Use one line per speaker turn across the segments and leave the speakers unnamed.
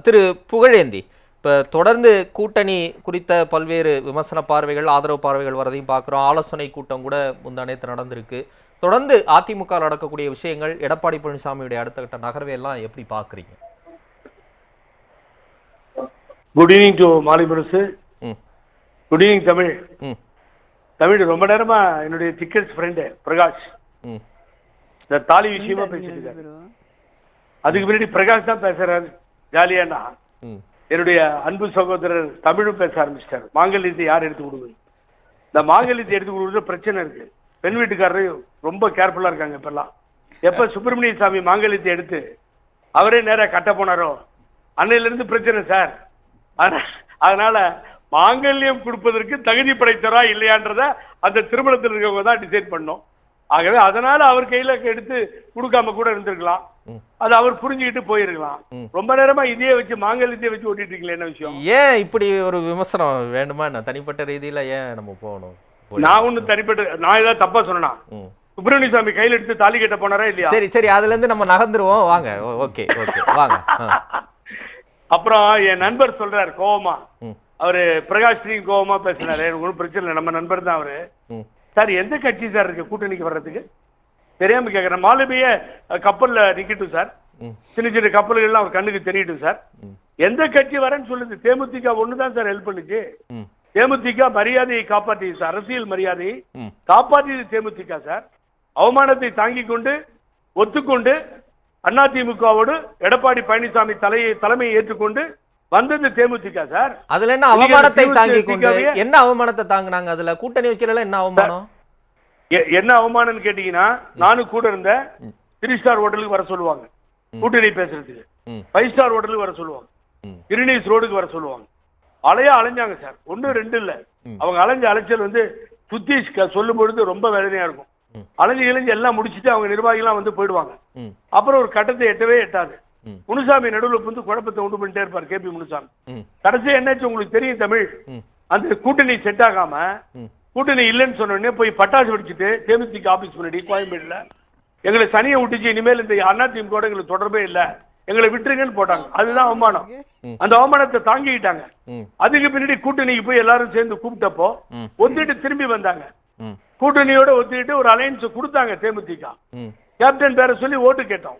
திரு புகழேந்தி இப்போ தொடர்ந்து கூட்டணி குறித்த பல்வேறு விமர்சன பார்வைகள் ஆதரவு பார்வைகள் வரதையும் பார்க்குறோம். ஆலோசனை கூட்டம் கூட முந்தானேத்து நடந்திருக்கு. தொடர்ந்து அதிமுக நடக்கக்கூடிய விஷயங்கள் எடப்பாடி பழனிசாமியுடைய அடுத்த கட்ட நகர்வை எல்லாம் எப்படி பார்க்குறீங்க?
குட் ஈவினிங் டு மாலை முரசு.
ம்.
Good evening Tamil.
ம்.
தமிழ் ரொம்ப நேரமா என்னுடைய திக்கெட்ஸ் ஃப்ரெண்டு பிரகாஷ்.
ம்.
இந்த தாலி விஷயமா பேசிட்டு அதுக்கு முன்னாடி பிரகாஷ் தான் பேசுறாரு. ஜாலியானா என்னுடைய அன்பு சகோதரர் தமிழும் பேச ஆரம்பிச்சிட்டாரு. மாங்கல்யத்தை யார் எடுத்து கொடுக்குது? இந்த மாங்கல்யத்தை எடுத்து கொடுக்குறது பிரச்சனை இருக்கு. பெண் வீட்டுக்காரரு ரொம்ப கேர்ஃபுல்லா இருக்காங்க இப்பெல்லாம். எப்ப சுப்பிரமணிய சாமி மாங்கல்யத்தை எடுத்து அவரே நேரா கட்ட போனாரோ அன்னையில இருந்து பிரச்சனை சார். ஆனா- அதனால மாங்கல்யம் கொடுப்பதற்கு தகுதி படைத்தரா இல்லையான்றத அந்த திருமணத்தில் இருக்கவங்க தான் டிசைட் பண்ணோம். ஆகவே அதனால அவர் கையில எடுத்து கொடுக்காம கூட இருந்திருக்கலாம். அது அவர் புரிஞ்சுக்கிட்டு போயிருக்கலாம். ரொம்ப நேரமா இதையே வச்சு மாங்கல்யத்தையே வச்சு ஓட்டிட்டு இருக்கீங்களே என்ன விஷயம்?
ஏன் இப்படி ஒரு விமர்சனம் வேண்டுமா என்ன? தனிப்பட்ட ரீதியில ஏன் நம்ம போகணும்?
நான் ஒண்ணு தனிப்பட்ட நான் ஏதாவது தப்பா சொன்னா சுப்பிரமணிய சாமி கையில எடுத்து தாலி கட்ட போனாரா இல்லையா?
சரி சரி அதுல இருந்து நம்ம நகர்ந்துருவோம். வாங்க ஓகே ஓகே வாங்க.
அப்புறம் என் நண்பர் சொல்றாரு கோவமா. அவரு பிரகாஷ் சிங் கோவமா பேசினாரு. எனக்கு ஒன்றும் பிரச்சனை இல்லை நம்ம நண்பர் தான் அவரு. சார் எந்த கட்சி சார் இருக்கு? கூட்டணிக்கு வர்றதுக்கு? தெரியாம கேட்கறேன் மாலுமிய கப்பல்ல நிக்கட்டும் சார். சின்ன சின்ன கப்பல்கள்லாம் அவர் கண்ணுக்கு தெரியட்டும் சார். எந்த கட்சி வரேன்னு சொல்லுது. தேமுதிக ஒண்ணுதான் சார் ஹெல்ப் பண்ணுச்சு. தேமுதிக மரியாதையை காப்பாற்றியது சார் அரசியல் மரியாதையை காப்பாற்றியது தேமுதிக சார். அவமானத்தை தாங்கிக் கொண்டு ஒத்துக்கொண்டு அதிமுகவோடு எடப்பாடி பழனிசாமி தலையை தலைமையை ஏற்றுக்கொண்டு வந்தது தேமுதிக சார்.
அதுல என்ன அவமானத்தை தாங்கி கொண்டு என்ன அவமானத்தை தாங்குனாங்க? அதுல கூட்டணி வைக்கிறதுல என்ன அவமானம்?
என்ன அவமானம்னு கேட்டீங்கன்னா நானும் கூட இருந்த த்ரீ ஸ்டார் ஹோட்டலுக்கு வர சொல்லுவாங்க. கூட்டணி பேசுறதுக்கு. ஃபைவ் ஸ்டார் ஹோட்டலுக்கு வர சொல்லுவாங்க. கிரினீஸ் ரோடுக்கு வர சொல்லுவாங்க. அலையா அலைஞ்சாங்க சார். ஒண்ணு ரெண்டு இல்ல. அவங்க அலைஞ்ச அலைச்சல் வந்து சுத்தி க- சொல்லும் பொழுது ரொம்ப வேதனையா இருக்கும். அலைஞ்சு இளைஞ்சு எல்லாம் முடிச்சுட்டு அவங்க நிர்வாகிகளாம் வந்து போயிடுவாங்க. அப்புறம் ஒரு கட்டத்தை எட்டவே எட்டாது. முனுசாமி நடுவில் வந்து குழப்பத்தை உண்டு பண்ணிட்டே இருப்பார் கேபி முனுசாமி.
ம்.
கடைசி என்னாச்சு? உங்களுக்கு தெரியும் தமிழ். அந்த கூட்டணி செட் ஆகாம கூட்டணி இல்லைன்னு சொன்ன உடனே போய் பட்டாசு வெடிச்சிட்டு தேமுதிக ஆபீஸ் முன்னாடி கோயம்பேடுல. எங்களை சனியை விட்டுச்சு இனிமேல் இந்த அதிமுக எங்களுக்கு தொடர்பே இல்ல. எங்களை விட்டுருங்கன்னு போட்டாங்க. அதுதான் அவமானம். அந்த அவமானத்தை தாங்கிக்கிட்டாங்க. அதுக்கு பின்னாடி கூட்டணிக்கு போய் எல்லாரும் சேர்ந்து கூப்பிட்டப்போ. ஒத்துட்டு திரும்பி வந்தாங்க. கூட்டணியோட ஒத்துக்கிட்டு ஒரு அலையன்ஸ் கொடுத்தாங்க தேமுதிக. கேப்டன் பேரை சொல்லி ஓட்டு கேட்டோம்.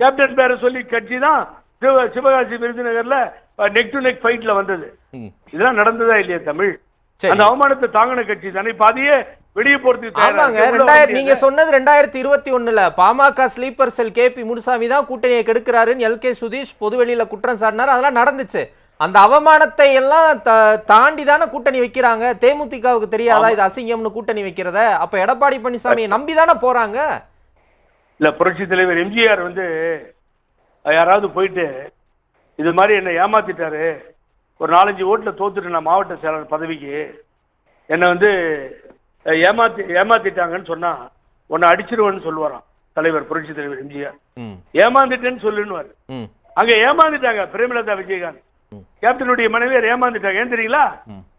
கேப்டன் பேரை சொல்லி கட்சி தான் சிவ சிவகாசி விருதுநகர்ல நெக் டு நெக் ஃபைட்ல வந்தது. இதெல்லாம் நடந்ததா இல்லையா தமிழ். அந்த அவமானத்தை தாங்கின கட்சி தானே. இப்ப அதையே வெளியே வர
நீங்க. சொன்னது ரெண்டாயிரத்தி இருபத்தி ஒண்ணுல PMK sleeper cell K P Munusamy தான் கூட்டணியை கெடுக்கிறாருன்னு எல் கே சுதீஷ் பொதுவெளியில குற்றம் சாட்டினார். அதெல்லாம் நடந்துச்சு. அந்த அவமானத்தை எல்லாம் தாண்டி தானே கூட்டணி வைக்கிறாங்க. தேமுதிகவுக்கு தெரியாதா? இது அசிங்கம்னு கூட்டணி வைக்கிறத? அப்ப எடப்பாடி பழனிசாமியை நம்பி தானே போறாங்க?
இல்ல புரட்சி தலைவர் எம்ஜிஆர் வந்து யாராவது போயிட்டு இது மாதிரி என்னை ஏமாத்திட்டாரு. ஒரு நாலஞ்சு ஓட்டுல தோத்துட்டு நான் மாவட்ட செயலாளர் பதவிக்கு என்னை வந்து ஏமாத்தி ஏமாத்திட்டாங்கன்னு சொன்னா உன்னை அடிச்சிருவேன்னு சொல்லுவாராம். தலைவர் புரட்சி தலைவர் எம்ஜிஆர். ஏமாந்துட்டேன்னு சொல்லுன்னு
ம்.
அங்க ஏமாந்துட்டாங்க பிரேமலதா விஜயகாந்த். கேப்டனுடைய மனைவியார் ஏமாந்துட்டாங்க. ஏன் தெரியுங்களா.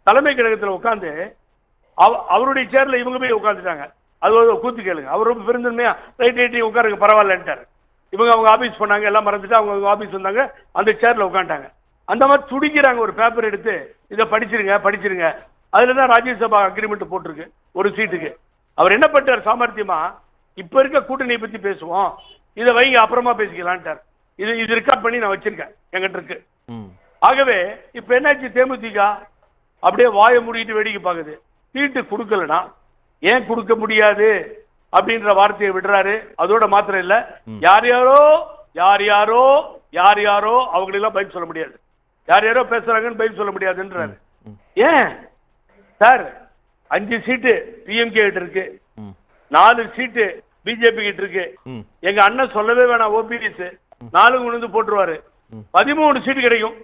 தலைமை கழகத்துல உட்காந்து அவருடைய சேர்ல இவங்க போய் உட்காந்துட்டாங்க அது ஒரு கூத்து கேளுங்க. அவர் ரொம்ப பெருந்தன்மையா ரைட் ரைட் உட்காருங்க பரவாயில்லன்ட்டாரு. இவங்க அவங்க ஆபீஸ் போனாங்க எல்லாம் மறந்துட்டு அவங்க அவங்க ஆபீஸ் வந்தாங்க அந்த சேர்ல உட்காந்துட்டாங்க அந்த மாதிரி துடிக்கிறாங்க ஒரு பேப்பர் எடுத்து இதை படிச்சிருங்க படிச்சிருங்க. அதுல தான் ராஜ்யசபா அக்ரிமெண்ட் போட்டிருக்கு ஒரு சீட்டுக்கு. அவர் என்ன பண்ணிட்டார் சாமர்த்தியமா? இப்ப இருக்க கூட்டணியை பத்தி பேசுவோம். இதை வைங்க அப்புறமா பேசிக்கலான்ட்டார். இது இது ரெக்கார்ட் பண்ணி நான் வச்சிருக்கேன் என்கிட்ட இருக்கு. ஆகவே இப்ப என்னாச்சு தேமுதிக? அப்படியே வாயை மூடிட்டு வேடிக்கை பார்க்குது. சீட்டு கொடுக்கலனா? ஏன் கொடுக்க முடியாது? அப்படின்ற வார்த்தையை விடுறாரு. அதோட மாத்திரம் இல்ல. யார் யாரோ யார் யாரோ யார் யாரோ அவங்களெல்லாம் பதில் சொல்ல முடியாது. யார் யாரோ பேசுறாங்கன்னு பதில் சொல்ல முடியாதுன்றாரு. ஏன்? சார் அஞ்சு சீட்டு பிஎம்கே கிட்ட இருக்கு. நாலு சீட்டு பிஜேபி கிட்ட இருக்கு. எங்க அண்ணன் சொல்லவே வேணாம் ஓபிஎஸ் நாலு வந்து போட்டுருவாரு. பதிமூணு சீட்டு கிடைக்கும்.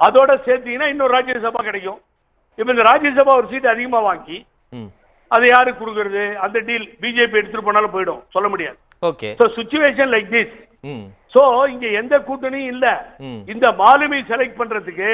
அதோட சேர்த்தீங்கன்னா இன்னொரு ராஜ்யசபா கிடைக்கும். இப்ப இந்த ராஜ்யசபா ஒரு சீட் அதிகமா வாங்கி அதை யாருக்கு கொடுக்கறது? அந்த டீல் பிஜேபி எடுத்துட்டு போனாலும் போயிடும். சொல்ல முடியாது.
Okay.
So situation like this so இங்க எந்த கூட்டணியும் இல்ல. இந்த மாலுமி செலக்ட் பண்றதுக்கு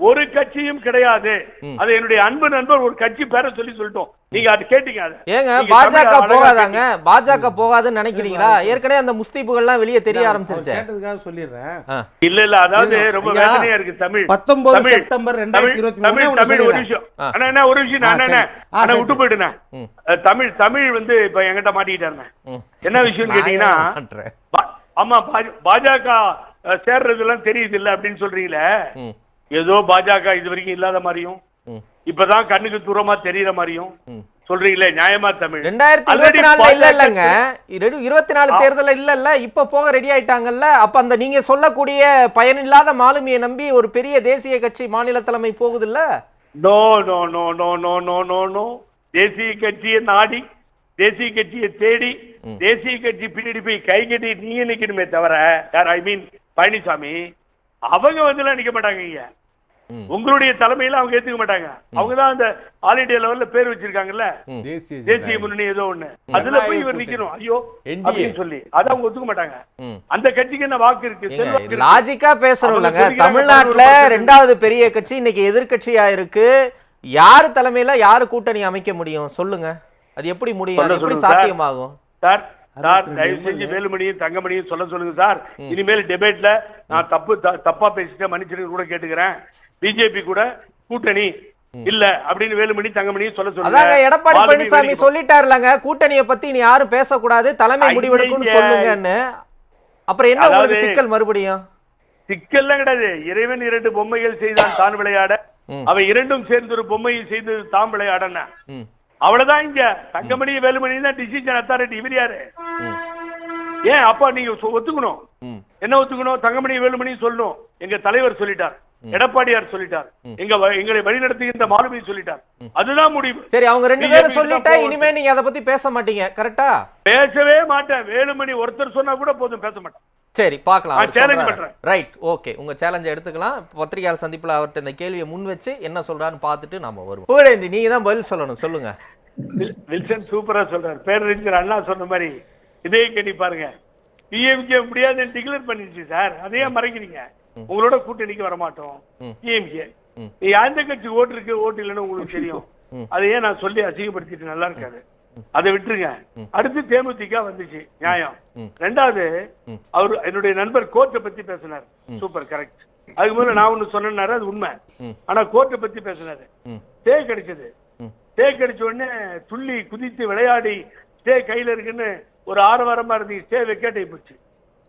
ஒரு கட்சியும் கிடையாது. அது என்னுடைய அன்பு நண்பர் ஒரு கட்சி பேரை சொல்லி சொல்லிட்டோம். நீங்க அது கேட்டீங்க அது.
ஏங்க பாஜக போகாதாங்க? பாஜக போகாதுன்னு நினைக்கிறீங்களா? ஏற்கனவே அந்த முஸ்தீபுகள்லாம் வெளியே தெரிய ஆரம்பிச்சிருச்சு.
கேட்டதுக்காக சொல்லிடுறேன்.
இல்ல இல்ல அதாவது. ரொம்ப வேதனையா இருக்கு தமிழ்.
19
தமிழ்,
செப்டம்பர்
தமிழ்,
2023
தமிழ் ஒரு. விஷயம்
ஆ.
அண்ணா அண்ணா, ஒரு விஷயம்
ஆ,
அண்ணா
சரி.
அண்ணா,
ஆ,
அண்ணா
சரி,
விட்டு. அஹ், தமிழ் தமிழ் வந்து இப்ப என்கிட்ட மாட்டிக்கிட்டாருண்ணே.
ம்.
என்ன விஷயம்னு கேட்டீங்கன்னா
நான்
ஆமா பாஜக சேர்றதெல்லாம் தெரியுது இல்ல அப்படின்னு சொல்றீங்களே? ஏதோ பாஜக இது வரைக்கும் இல்லாத மாதிரியும் இப்பதான் கண்ணுக்கு தூரமா தெரியற மாதிரியும். சொல்றீங்களே நியாயமா தமிழ்?
ரெண்டாயிரத்தி இல்ல இல்லங்க இரு- இருபத்தி நாலு தேர்தல்ல இல்ல இல்ல இப்ப போக ரெடி ஆயிட்டாங்கல்ல அப்ப அந்த நீங்க சொல்லக்கூடிய பயனில்லாத மாலுமியை நம்பி ஒரு பெரிய தேசிய கட்சி மாநில தலைமை போகுது இல்ல
no no no no no no no no தேசிய கட்சியை நாடி தேசிய கட்சியை தேடி தேசிய கட்சி பின்னாடி போய் கை கட்டி நீங்க நிக்கணுமே தவிர யார் ஐ மீன் பழனிசாமி அவங்க வந்து எல்லாம் நிக்க மாட்டாங்க இங்க. உங்களுடைய தலைமையில அவங்க ஏத்துக்க மாட்டாங்க. அவங்க தான் அந்த ஆல் இண்டியா லெவல்ல பேர் வச்சிருக்காங்கல்ல?
தேசிய
முன்னணி ஏதோ ஒண்ணு. அதுல போய் இவர் நிக்கணும். ஐயோ. அப்படின்னு சொல்லி. அதை அவங்க ஒத்துக்க மாட்டாங்க. அந்த கட்சிக்கு என்ன வாக்கு இருக்கு.
லாஜிக்கா
சொல்லிக்கிறாங்க,
தமிழ்நாட்டுல. ரெண்டாவது பெரிய கட்சி இன்னைக்கு எதிர்க்கட்சியா இருக்கு. யாரு தலைமையில யாரு கூட்டணி அமைக்க முடியும்? சொல்லுங்க. அது எப்படி முடியும்? எப்படி. சாத்தியமாகும்?
சார் சார் தயவு செஞ்சு வேலுமணியும் தங்கமணியும் சொல்ல சொல்லுங்க சார். இனிமேல் டிபேட்ல நான் தப்பு தப்பா பேசிட்டேன் மன்னிச்சிருக்க கூட கேட்டுக்கிறேன். பிஜேபி கூட கூட்டணி இல்ல அப்படின்னு வேலுமணி தங்கமணியும் சொல்ல சொல்லுங்க.
எடப்பாடி பழனிசாமி சொல்லிட்டாருலங்க கூட்டணியை பத்தி இனி யாரும் பேசக்கூடாது தலைமை முடிவெடுக்கும்னு. சொல்லுங்கன்னு. அப்புறம் என்ன உங்களுக்கு சிக்கல் மறுபடியும்?
சிக்கல்லாம் கிடையாது. இறைவன் இரண்டு பொம்மைகள் செய்தான் தான் விளையாட. அவை இரண்டும் சேர்ந்து ஒரு பொம்மையை செய்து தாம் விளையாடன. அவ்வளவுதான் இங்க. தங்கமணி வேலுமணி தான் டிசிஷன் அத்தாரிட்டி இவர் யாரு? ஏன் அப்பா நீங்க ஒத்துக்கணும். என்ன ஒத்துக்கணும்? தங்கமணி வேலுமணி சொல்லணும். எங்க தலைவர் சொல்லிட்டார். எடப்பாடியார் சொல்லிட்டார். எங்க எங்களை வழிநடத்துகின்ற மாலுமி சொல்லிட்டார். அதுதான் முடிவு.
சரி அவங்க ரெண்டு பேரும் சொல்லிட்டா. இனிமே நீங்க அதை பத்தி பேச மாட்டீங்க கரெக்டா
பேசவே மாட்டேன். வேலுமணி ஒருத்தர் சொன்னா கூட போதும் பேச மாட்டேன்.
சரி பார்க்கலாம். ரைட் ஓகே உங்க சேலஞ்சை எடுத்துக்கலாம். பத்திரிகையாளர் சந்திப்புல அவர்ட்ட இந்த கேள்வியை முன் வச்சு என்ன சொல்றான்னு பார்த்துட்டு நாம வருவோம். புகழேந்தி நீங்க தான் பதில் சொல்லணும் சொல்லுங்க.
வில்- வில்சன் சூப்பரா சொல்றாரு. பேரறிஞர் அண்ணா சொன்ன மாதிரி இதே கேட்டி பாருங்க. பிஎம்கே முடியாதுன்னு டிக்ளேர் பண்ணிடுச்சு சார். அதையே மறைக்கிறீங்க. உங்களோட கூட்டணிக்கு வரமாட்டோம்.
ம்.
எந்த கட்சி ஓட்டு இருக்கு ஓட்டு இல்லைன்னு உங்களுக்கு தெரியும். அதையே நான் சொல்லி அசிங்கப்படுத்திட்டு நல்லா இருக்காது அதை விட்டுருங்க. அடுத்து தேமுதிக வந்துச்சு. நியாயம். ரெண்டாவது. அவர் என்னுடைய நண்பர் கோர்ட்டை பத்தி பேசினார். Super correct. அதுக்கு முதல்ல நான் ஒண்ணு சொன்னேன்னாரு அது உண்மை. ஆனா கோர்ட்டை பத்தி பேசினாரு. ஸ்டே கிடைச்சது. ஸ்டே கிடைச்ச உடனே துள்ளி குதித்து விளையாடி ஸ்டே கையில இருக்குன்னு ஒரு ஆரவாரமா இருந்தீங்க ஸ்டே வெக்கேட் போச்சு.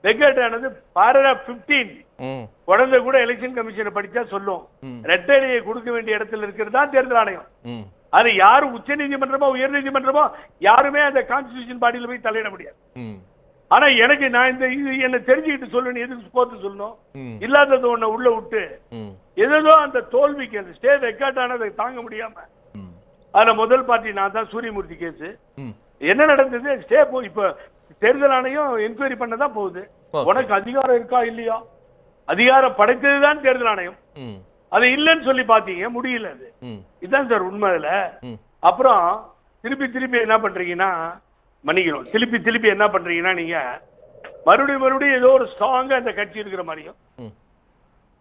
வெக்கேட் ஆனது பாராகிராஃப் 15
ம்,
குழந்தை கூட எலெக்ஷன் கமிஷனை படிச்சா சொல்லும். ரெட்டடியை கொடுக்க வேண்டிய இடத்துல இருக்கிறது தான் தேர்தல் ஆணையம். அது யாரும் உச்ச நீதிமன்றமோ உயர் நீதிமன்றமோ யாருமே அந்த கான்ஸ்டிடியூஷன் பாடியில போய் தலையிட முடியாது. ஆனா எனக்கு நான் இந்த இது என்ன தெரிஞ்சுக்கிட்டு சொல்லணும் எதுக்கு போத்து சொல்லணும்? இல்லாதது ஒண்ண உள்ள விட்டு ஏதோ அந்த தோல்விக்கு அந்த ஸ்டே வெக்காட் ஆனதை தாங்க முடியாம அதுல முதல் பார்ட்டி நான் தான் சூரியமூர்த்தி கேஸ். என்ன நடந்தது? ஸ்டே போ இப்ப தேர்தல் ஆணையம் என்கொயரி பண்ண தான் போகுது. உனக்கு அதிகாரம் இருக்கா இல்லையா? அதிகாரம் படைத்ததுதான் தேர்தல் ஆணையம். அது இல்லைன்னு சொல்லி பாத்தீங்க முடியல அது. இதுதான் சார் உண்மை அதுல. அப்புறம் திருப்பி திருப்பி என்ன பண்றீங்கன்னா மன்னிக்கணும். திருப்பி திருப்பி என்ன பண்றீங்கன்னா நீங்க மறுபடியும் மறுபடியும் ஏதோ ஒரு ஸ்ட்ராங்கா இந்த கட்சி இருக்கிற மாதிரியும்.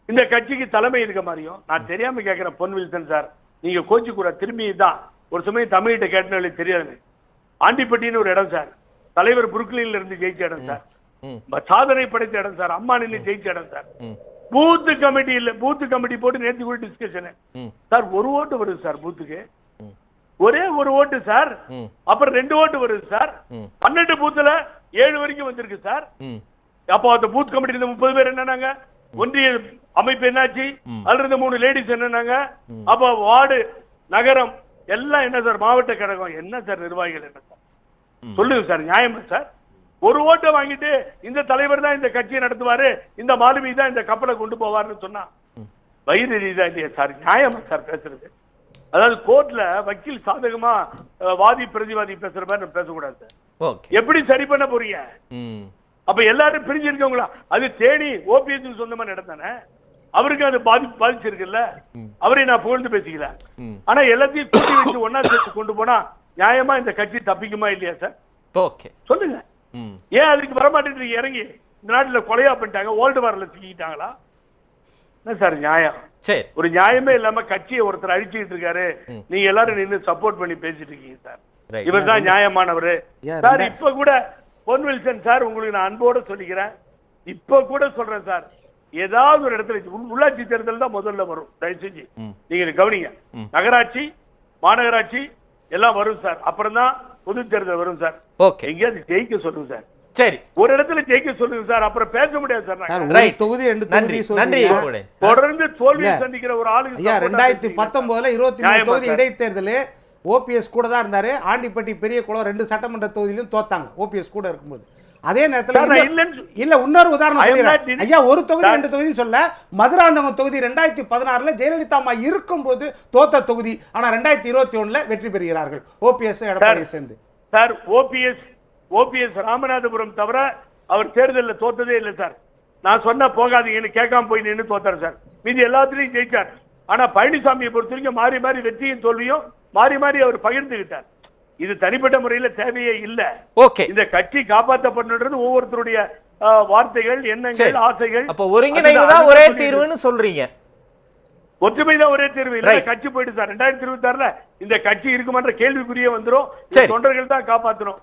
இந்த கட்சிக்கு தலைமை இருக்க மாதிரியும் நான் தெரியாம கேட்கிறேன் பொன் வில்சன் சார் நீங்க கோச்சு கூட திரும்பி தான் ஒரு சமயம் தமிழ்கிட்ட கேட்டனாலே தெரியாது ஆண்டிப்பட்டின்னு ஒரு இடம் சார். தலைவர் புருக்லின்ல இருந்து ஜெயிச்ச இடம் சார். சாதனை படைத்த இடம் சார். அம்மா நின்று ஜெயிச்ச இடம் சார். பூத்து கமிட்டி இல்ல பூத்து கமிட்டி போட்டு நேற்று கூட டிஸ்கஷன் சார் ஒரு ஓட்டு வருது சார் பூத்துக்கு. ஒரே ஒரு ஓட்டு சார். அப்புறம் ரெண்டு ஓட்டு வருது சார். பன்னெண்டு பூத்துல ஏழு வரைக்கும் வந்திருக்கு சார். அப்போ அந்த பூத் கமிட்டி இருந்த முப்பது பேர் என்னன்னாங்க? ஒன்றிய அமைப்பு என்னாச்சு. அதுல இருந்த மூணு லேடிஸ் என்னன்னாங்க? அப்ப வார்டு நகரம் எல்லாம் என்ன சார்? மாவட்ட கழகம். என்ன சார் நிர்வாகிகள் என்ன சார். சொல்லுங்க சார் நியாயமா சார்? ஒரு ஓட்டை வாங்கிட்டு இந்த தலைவர் தான் இந்த கட்சியை நடத்துவாரு இந்த மாலுமி தான் இந்த கப்பலை கொண்டு போவார்னு சொன்னா வயிறு எரியுதா இல்லையா சார் நியாயமா சார் பேசுறது? அதாவது கோர்ட்ல வக்கீல் சாதகமா வாதி பிரதிவாதி பேசுற மாதிரி பேசக்கூடாது சார். எப்படி சரி பண்ண போறீங்க? அப்ப எல்லாரும் பிரிஞ்சு இருக்கவங்களா அது தேனி ஓபிஎஸ் சொந்தமா நடந்தானே? அவருக்கு அது பாதி பாதிச்சிருக்குல்ல. அவரை நான் புகழ்ந்து பேசிக்கல. ஆனா எல்லாத்தையும் கூட்டி வச்சு ஒன்னா சேர்த்து கொண்டு போனா நியாயமா இந்த கட்சி தப்பிக்குமா இல்லையா சார்?
ஓகே.
சொல்லுங்க. ஏன் அதுக்கு வரமாட்டேன்றீங்க இறங்கி இந்த நாட்டுல கொலையா பண்ணிட்டாங்க ஓல்டு வாரில் சிக்கிட்டாங்களா என்ன சார் நியாயம்?
சரி.
ஒரு நியாயமே இல்லாம கட்சியை ஒருத்தர் அழிச்சுக்கிட்டு இருக்காரு. நீங்க எல்லாரும் நின்னு சப்போர்ட் பண்ணி பேசிட்டு இருக்கீங்க சார். இவர் தான் நியாயமானவரு. சார் இப்ப கூட பொன் வில்சன் சார் உங்களுக்கு நான் அன்போட சொல்லிக்கிறேன். இப்ப கூட சொல்றேன் சார். ஏதாவது ஒரு இடத்துல உள்- உள்ளாட்சி தேர்தல் தான் முதல்ல வரும். தயவு செஞ்சு நீங்க கவனிங்க. நகராட்சி மாநகராட்சி எல்லாம் வரும் சார். அப்புறம் தான் பொது தேர்தல் வரும் சார்.
ஓகே
எங்கேயாவது ஜெயிக்க சொல்லுங்க சார்.
சரி
ஒரு இடத்துல ஜெயிக்க சொல்லுங்க சார் அப்புறம் பேச முடியாது சார்.
தொகுதி ரெண்டு
நன்றி
தொகுதி
நன்றி
தொடர்ந்து தோல்வியை
இல்ல.
சந்திக்கிற ஒரு ஆளுங்க
ஐயா ரெண்டாயிரத்தி. பத்தொன்பதுல இருபத்தி மூணு தொகுதி? இடைத்தேர்தல் ஓபிஎஸ் கூட தான் இருந்தாரு ஆண்டிப்பட்டி பெரிய குளம் ரெண்டு சட்டமன்ற தொகுதியிலும் தோத்தாங்க ஓபிஎஸ் கூட இருக்கும்போது அதே நேரத்துல இல்ல இன்னொரு உதாரணம் சொல்லிடுறேன். ஐயா ஒரு தொகுதி. ரெண்டு தொகுதி சொல்ல மதுராந்தகம் தொகுதி ரெண்டாயிரத்தி பதினாறுல ஜெயலலிதா அம்மா இருக்கும்போது தோத்த தொகுதி ஆனா ரெண்டாயிரத்தி இருபத்தி ஒண்ணுல வெற்றி பெறுகிறார்கள் ஓபிஎஸ் எடப்பாடி சேர்ந்து
சார் ஓபிஎஸ் ஓபிஎஸ் ராமநாதபுரம் தவிர அவர் தேர்தலில் தோத்ததே இல்லை சார். நான் சொன்ன போகாதீங்கன்னு கேட்காம போய் நின்று தோத்தார் சார். மீதி எல்லாத்துலயும் ஜெயிச்சார். ஆனா பழனிசாமியை பொறுத்த வரைக்கும் மாறி மாறி வெற்றியும் தோல்வியும் மாறி மாறி அவர் பகிர்ந்துகிட்டார். இது தனிப்பட்ட முறையில தேவையே இல்ல.
ஓகே.
இந்த கட்சி காப்பாற்றப்படுன்றது ஒவ்வொருத்தருடைய வார்த்தைகள் எண்ணங்கள் ஆசைகள்.
தான் ஒரே தீர்வுன்னு சொல்றீங்க.
ஒற்றுமை தான் ஒரே தேர்வு இல்ல. கட்சி போயிட்டு சார். ரெண்டாயிரத்தி இருபத்தி ஆறுல இந்த கட்சி இருக்குமன்ற கேள்விக்குரிய வந்துரும். தொண்டர்கள் தான் காப்பாத்தணும்.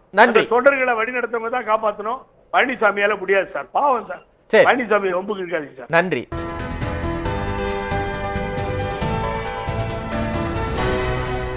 தொண்டர்களை வழிநடத்தவங்க தான் காப்பாத்தணும். பழனிசாமியால முடியாது சார். பாவம்
சார்.
பழனிசாமி ரொம்ப இருக்காதீங்க சார்.
நன்றி.